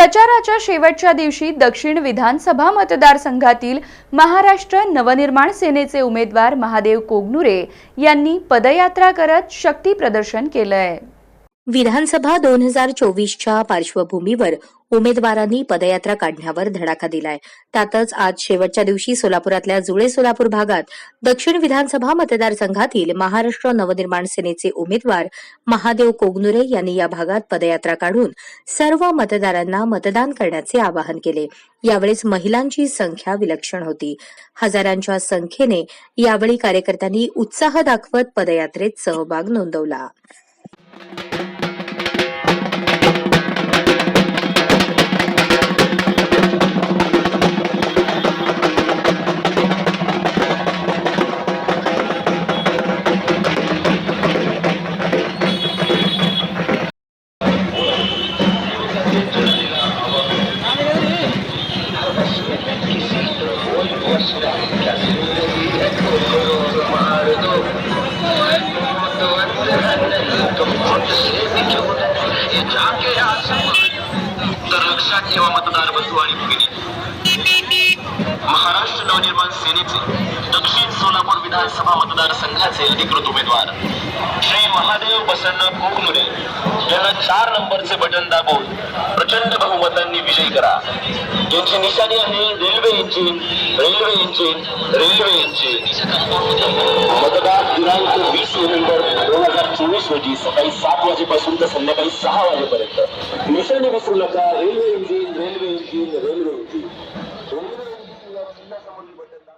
प्रचाराच्या शेवटच्या दिवशी दक्षिण विधानसभा मतदारसंघातील महाराष्ट्र नवनिर्माण सेनेचे उमेदवार महादेव कोगनुरे यांनी पदयात्रा करत शक्ती प्रदर्शन केलंय. विधानसभा दोन हजार चोवीसच्या पार्श्वभूमीवर उमेदवारांनी पदयात्रा काढण्यावर धडाका दिलाय. त्यातच आज शेवटच्या दिवशी सोलापुरातल्या जुळे सोलापूर भागात दक्षिण विधानसभा मतदारसंघातील महाराष्ट्र नवनिर्माण सेनेचे उमेदवार महादेव कोगनुरे यांनी या भागात पदयात्रा काढून सर्व मतदारांना मतदान करण्याचे आवाहन केले. यावेळेस महिलांची संख्या विलक्षण होती. हजारांच्या संख्येने यावेळी कार्यकर्त्यांनी उत्साह दाखवत पदयात्रेत सहभाग नोंदवला. तर लक्षात ठेवा मतदार बंधू आणि भगिनी. महाराष्ट्र नवनिर्माण सेनेचे दक्षिण सोलापूर विधानसभा मतदारसंघाचे अधिकृत उमेदवार श्री महादेव प्रसन्न कोकनुरे यांना चार नंबरचे बटन दाबून प्रचंड बहुमतांनी विजयी करा. यांची निशाणी आहे railway engine railway engine railway engine दिनांक वीस नोव्हेंबर दोन हजार चोवीस रोजी सकाळी सात वाजेपासून तर संध्याकाळी सहा वाजेपर्यंत. निशाणी विसरू नका railway engine railway engine railway engine.